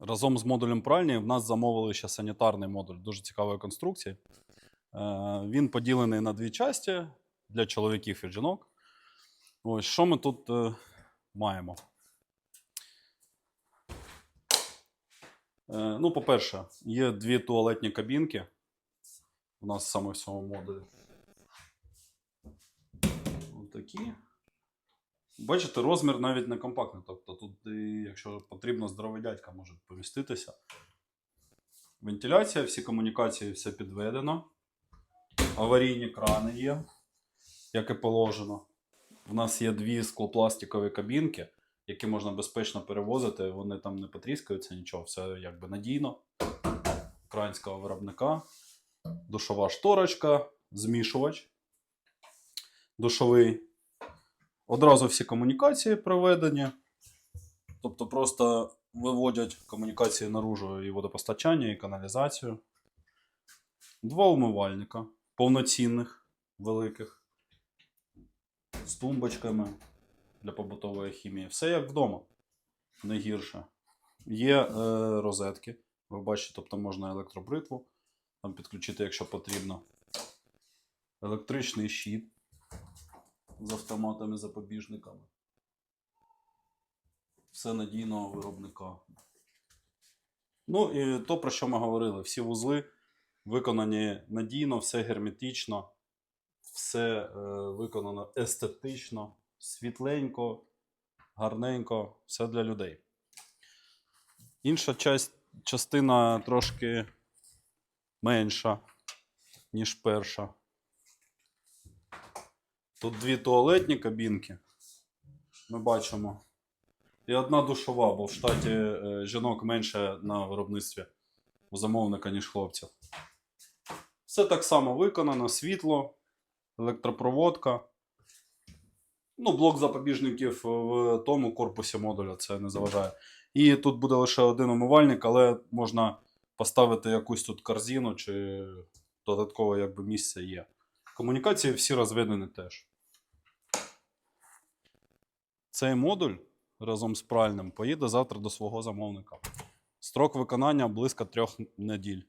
Разом з модулем пральні в нас замовили ще санітарний модуль дуже цікавої конструкції. Е, Він поділений на дві часті для чоловіків і жінок. Ось що ми тут е, маємо. Е, Ну, по-перше, є дві туалетні кабінки. У нас саме в цьому модулі. Ось такі. Бачите, розмір навіть не компактний. Тобто тут, якщо потрібно, здоровий дядька може поміститися. Вентиляція, всі комунікації, все підведено. Аварійні крани є, як і положено. В нас є дві склопластикові кабінки, які можна безпечно перевозити. Вони там не потріскаються, нічого, все якби надійно. Українського виробника. Душова шторочка, змішувач. Душовий. Одразу всі комунікації проведені. Тобто просто виводять комунікації наружу і водопостачання, і каналізацію. Два умивальника повноцінних, великих, з тумбочками для побутової хімії. Все як вдома. Не гірше. Є е, розетки. Ви бачите, тобто можна електробритву там підключити, якщо потрібно. Електричний щит з автоматами запобіжниками. Все надійного виробника. Ну і то, про що ми говорили. Всі вузли виконані надійно, все герметично, все е, виконано естетично, світленько, гарненько, все для людей. Інша часть, частина трошки менша, ніж перша. Тут дві туалетні кабінки. Ми бачимо. І одна душова, бо в штаті е, жінок менше на виробництві у замовника, ніж хлопців. Все так само виконано: світло, електропроводка. Ну, блок запобіжників в тому корпусі модуля це не заважає. І тут буде лише один умивальник, але можна поставити якусь тут корзину чи додаткове якби, місце є. Комунікації всі розведені теж. Цей модуль разом з пральним поїде завтра до свого замовника. Строк виконання близько трьох неділь.